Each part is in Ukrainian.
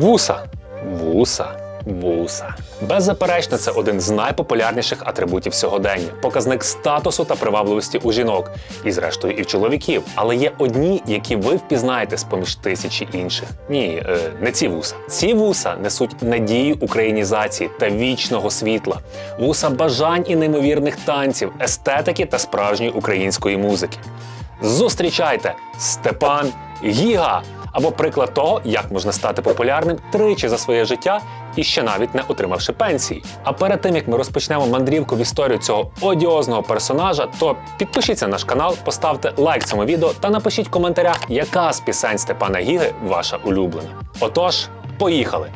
Вуса. Вуса. Вуса. Беззаперечно, це один з найпопулярніших атрибутів сьогодення, показник статусу та привабливості у жінок, і зрештою і в чоловіків. Але є одні, які ви впізнаєте з поміж тисячі інших. Ні, е, не ці вуса. Ці вуса несуть надію українізації та вічного світла, вуса бажань і неймовірних танців, естетики та справжньої української музики. Зустрічайте Степан Гіга! Або приклад того, як можна стати популярним тричі за своє життя і ще навіть не отримавши пенсії. А перед тим як ми розпочнемо мандрівку в історію цього одіозного персонажа, то підпишіться на наш канал, поставте лайк цьому відео та напишіть в коментарях, яка з пісень Степана Гіги ваша улюблена. Отож, поїхали!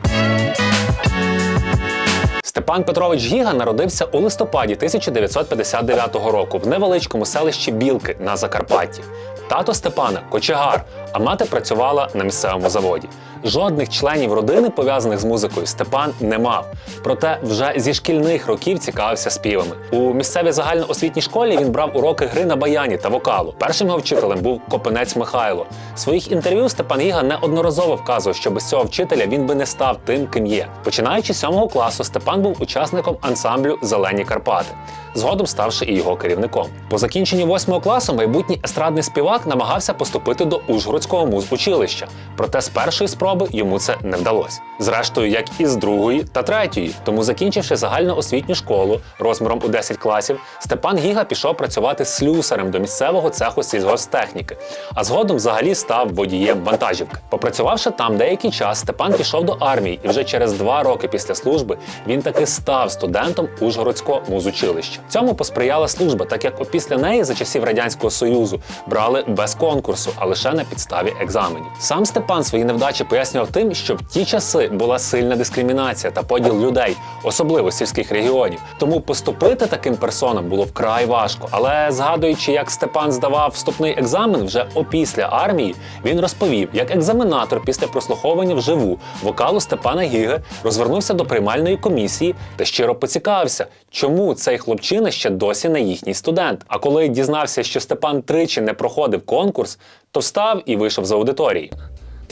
Степан Петрович Гіга народився у листопаді 1959 року в невеличкому селищі Білки на Закарпатті. Тато Степана кочегар, а мати працювала на місцевому заводі. Жодних членів родини, пов'язаних з музикою, Степан не мав. Проте вже зі шкільних років цікавився співами. У місцевій загальноосвітній школі він брав уроки гри на баяні та вокалу. Першим його вчителем був копенець Михайло. В своїх інтерв'ю Степан Гіга неодноразово вказував, що без цього вчителя він би не став тим, ким є. Починаючи з сьомого класу, Степан був учасником ансамблю Зелені Карпати. Згодом ставши і його керівником. По закінченню восьмого класу майбутній естрадний співак намагався поступити до Ужгородського музучилища. Проте з першої спроби йому це не вдалося. Зрештою, як і з другої та третьої. Тому, закінчивши загальноосвітню школу розміром у 10 класів, Степан Гіга пішов працювати слюсарем до місцевого цеху сільгосптехніки, а згодом взагалі став водієм вантажівки. Попрацювавши там деякий час, Степан пішов до армії, і вже через два роки після служби він таки став студентом Ужгородського музучилища. Цьому посприяла служба, так як опісля неї за часів радянського союзу брали без конкурсу, а лише на підставі екзаменів. Сам Степан свої невдачі пояснював тим, що в ті часи була сильна дискримінація та поділ людей, особливо сільських регіонів. Тому поступити таким персонам було вкрай важко. Але згадуючи, як Степан здавав вступний екзамен вже опісля армії, він розповів, як екзаменатор після прослуховування вживу вокалу Степана Гіги розвернувся до приймальної комісії та щиро поцікавився, чому цей хлопчина ще досі не їхній студент. А коли дізнався, що Степан тричі не проходив конкурс, то встав і вийшов з аудиторії.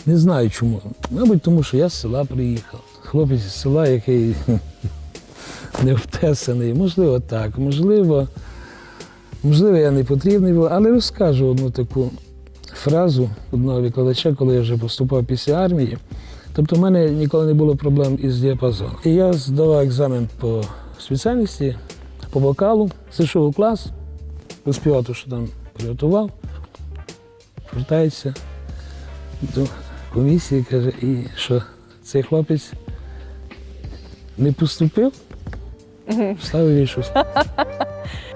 Не знаю чому. Мабуть, тому що я з села приїхав. Хлопець з села, який не втесаний. Можливо, так. Можливо, можливо, я не потрібний був, але розкажу одну таку фразу одного викладача, коли я вже поступав після армії. Тобто в мене ніколи не було проблем із діапазоном. І я здавав екзамен по спеціальності, по вокалу, зайшов у клас, розпівав те, що там приготував, повертається до комісії каже, і що цей хлопець не поступив, встав і вийшов.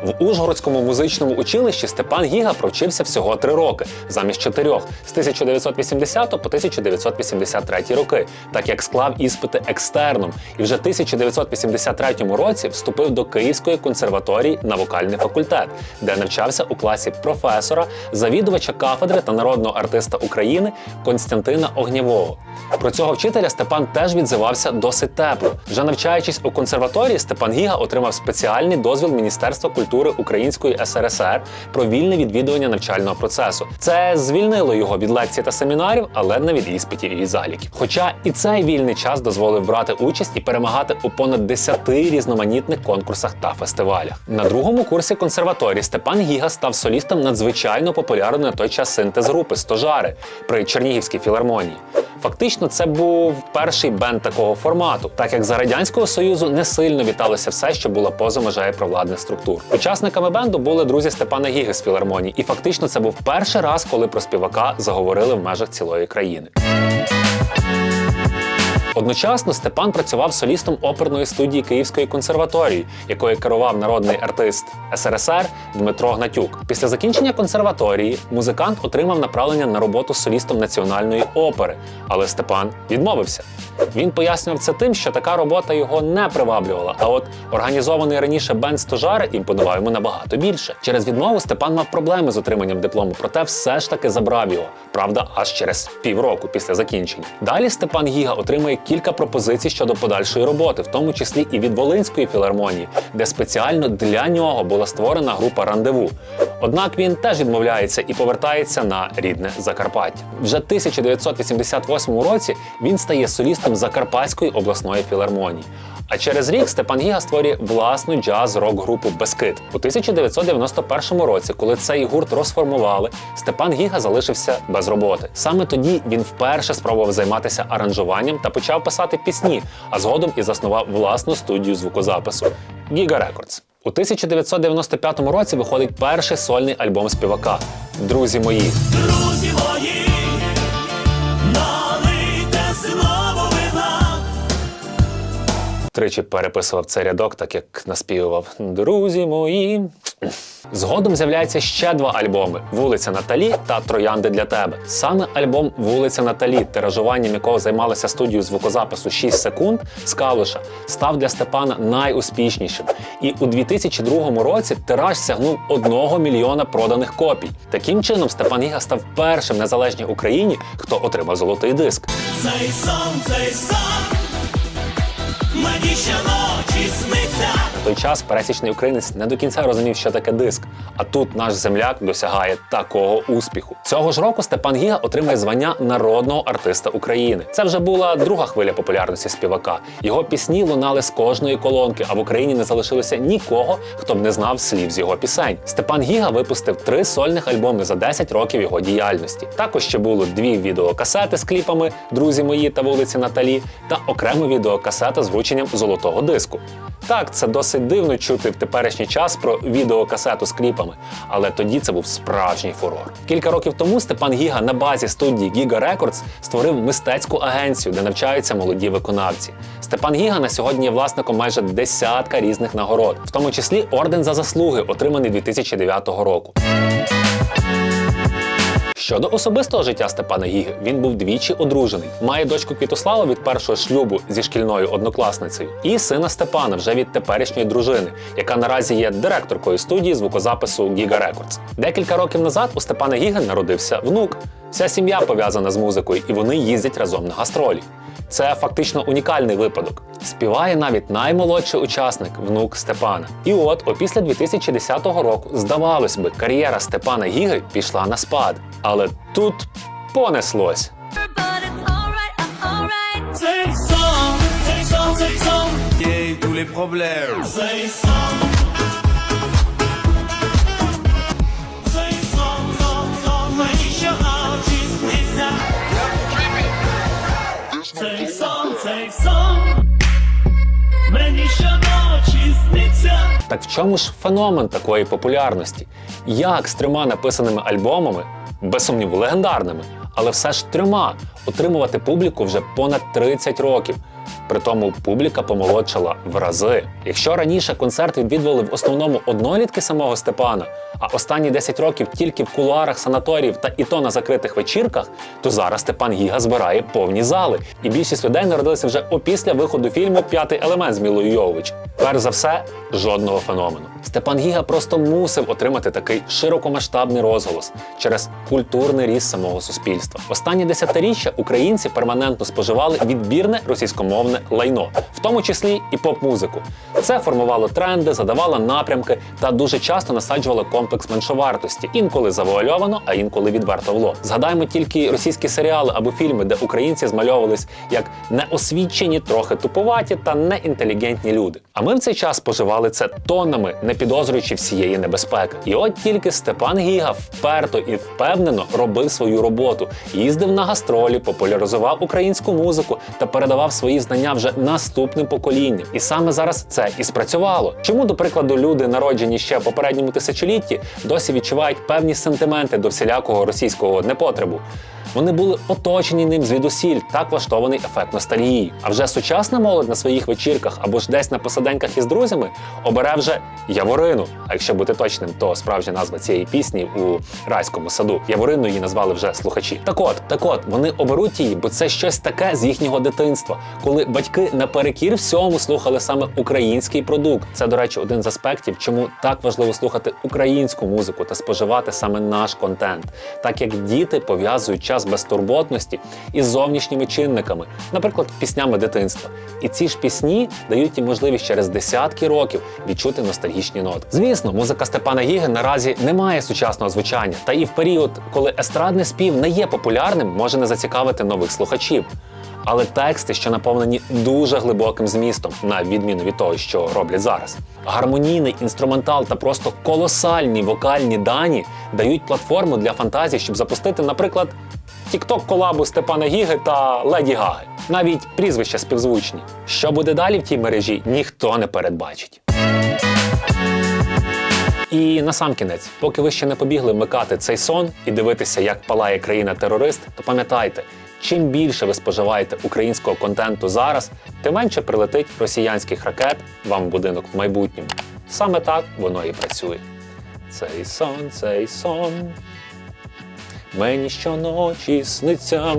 В Ужгородському музичному училищі Степан Гіга провчився всього три роки, замість чотирьох з 1980 по 1983 роки, так як склав іспити екстерном, і вже в 1983 році вступив до Київської консерваторії на вокальний факультет, де навчався у класі професора, завідувача кафедри та народного артиста України Константина Огнєвого. Про цього вчителя Степан теж відзивався досить тепло. Вже навчаючись у консерваторії, Степан Гіга отримав спеціальний дозвіл Міністерства культури Української СРСР про вільне відвідування навчального процесу. Це звільнило його від лекцій та семінарів, але не від іспитів і від заліків. Хоча і цей вільний час дозволив брати участь і перемагати у понад 10 різноманітних конкурсах та фестивалях. На другому курсі консерваторії Степан Гіга став солістом надзвичайно популярної на той час синтез групи Стожари при Чернігівській філармонії. Фактично, це був перший бенд такого формату, так як за радянського союзу не сильно віталося все, що було поза межею провладних структур. Учасниками бенду були друзі Степана Гіги з філармонії, і фактично це був перший раз, коли про співака заговорили в межах цілої країни. Одночасно Степан працював солістом оперної студії Київської консерваторії, якою керував народний артист СРСР Дмитро Гнатюк. Після закінчення консерваторії музикант отримав направлення на роботу солістом національної опери, але Степан відмовився. Він пояснював це тим, що така робота його не приваблювала. А от організований раніше бенд Стожари імпонував йому набагато більше. Через відмову Степан мав проблеми з отриманням диплому, проте все ж таки забрав його. Правда, аж через півроку після закінчення. Далі Степан Гіга отримує кілька пропозицій щодо подальшої роботи, в тому числі і від Волинської філармонії, де спеціально для нього була створена група рандеву. Однак він теж відмовляється і повертається на рідне Закарпаття. Вже 1988 році він стає солістом Закарпатської обласної філармонії. А через рік Степан Гіга створює власну джаз-рок групу Бескид. У 1991 році, коли цей гурт розформували, Степан Гіга залишився без роботи. Саме тоді він вперше спробував займатися аранжуванням та почав писати пісні, а згодом і заснував власну студію звукозапису Giga Records. У 1995 році виходить перший сольний альбом співака. Друзі мої, Тричі переписував цей рядок, так як наспівував Друзі мої. Згодом з'являється ще два альбоми: Вулиця Наталі та Троянди для тебе. Саме альбом Вулиця Наталі, тиражуванням якого займалася студією звукозапису 6 секунд з Калуша, став для Степана найуспішнішим. І у 2002 році тираж сягнув 1 мільйона проданих копій. Таким чином, Степан Гіга став першим в незалежній Україні, хто отримав золотий диск. Цей сон, цей сон, мені щоночі сниться. Той час пересічний українець не до кінця розумів, що таке диск. А тут наш земляк досягає такого успіху. Цього ж року Степан Гіга отримає звання народного артиста України. Це вже була друга хвиля популярності співака. Його пісні лунали з кожної колонки, а в Україні не залишилося нікого, хто б не знав слів з його пісень. Степан Гіга випустив три сольних альбоми за 10 років його діяльності. Також ще було дві відеокасети з кліпами Друзі мої та вулиці Наталі та окрема відеокасета з врученням золотого диску. Так, це досить дивно чути в теперішній час про відеокасету з кліпами, але тоді це був справжній фурор. Кілька років тому Степан Гіга на базі студії Giga Records створив мистецьку агенцію, де навчаються молоді виконавці. Степан Гіга на сьогодні є власником майже десятка різних нагород, в тому числі орден за заслуги, отриманий 2009 року. Щодо особистого життя Степана Гіги, він був двічі одружений. Має дочку Квітославу від першого шлюбу зі шкільною однокласницею, і сина Степана вже від теперішньої дружини, яка наразі є директоркою студії звукозапису Giga Records. Декілька років назад у Степана Гіги народився внук. Вся сім'я пов'язана з музикою, і вони їздять разом на гастролі. Це фактично унікальний випадок. Співає навіть наймолодший учасник, внук Степана. І от, опісля 2010 року, здавалось би, кар'єра Степана Гіги пішла на спад. Але тут понеслось. but it's Цей сон, цей сон, мені щоночі сниться. Так в чому ж феномен такої популярності? Як з трьома написаними альбомами, без сумніву, легендарними, але все ж трьома отримувати публіку вже понад 30 років. Притому публіка помолодшала в рази. Якщо раніше концерт відвідували в основному однолітки самого Степана, а останні 10 років тільки в кулуарах санаторіїв та і то на закритих вечірках, то зараз Степан Гіга збирає повні зали. І більшість людей народилися вже опісля виходу фільму П'ятий елемент з Мілою Йович. Перш за все, жодного феномену. Степан Гіга просто мусив отримати такий широкомасштабний розголос через культурний ріст самого суспільства. Останні десятиріччя українці перманентно споживали відбірне російськомовне лайно, в тому числі і поп-музику. Це формувало тренди, задавало напрямки та дуже часто насаджувало комплекс меншовартості, інколи завуальовано, а інколи відверто в лоб. Згадаємо тільки російські серіали або фільми, де українці змальовувались як неосвічені, трохи туповаті та неінтелігентні люди. А ми в цей час споживали це тоннами, не підозрюючи всієї небезпеки. І от тільки Степан Гіга вперто і впевнено робив свою роботу, їздив на гастролі, популяризував українську музику та передавав свої знання вже наступним поколінням. І саме зараз це і спрацювало. Чому, до прикладу, люди, народжені ще в попередньому тисячолітті, досі відчувають певні сентименти до всілякого російського непотребу? Вони були оточені ним звідусіль, так влаштований ефект ностальгії. А вже сучасна молодь на своїх вечірках або ж десь на посаденьках із друзями обере вже Яворину. А якщо бути точним, то справжня назва цієї пісні у райському саду. Яворину її назвали вже слухачі. Так от, так от, вони оберуть її, бо це щось таке з їхнього дитинства, коли батьки наперекір всьому слухали саме український продукт. Це, до речі, один з аспектів, чому так важливо слухати українську музику та споживати саме наш контент, так як діти пов'язують час безтурботності із зовнішніми чинниками, наприклад, піснями дитинства. І ці ж пісні дають їм можливість через десятки років відчути ностальгічні ноти. Звісно, музика Степана Гіги наразі не має сучасного звучання, та і в період, коли естрадний спів не є популярним, може не зацікавити нових слухачів. Але тексти, що наповнені дуже глибоким змістом, на відміну від того, що роблять зараз. Гармонійний інструментал та просто колосальні вокальні дані дають платформу для фантазії, щоб запустити, наприклад, тікток колабу Степана Гіги та Леді Гаги. Навіть прізвища співзвучні. Що буде далі в тій мережі, ніхто не передбачить. І на сам кінець, поки ви ще не побігли вмикати цей сон і дивитися, як палає країна-терорист, то пам'ятайте, чим більше ви споживаєте українського контенту зараз, тим менше прилетить росіянських ракет вам в будинок в майбутньому. Саме так воно і працює. Цей сон, цей сон. Мені щоночі сниться.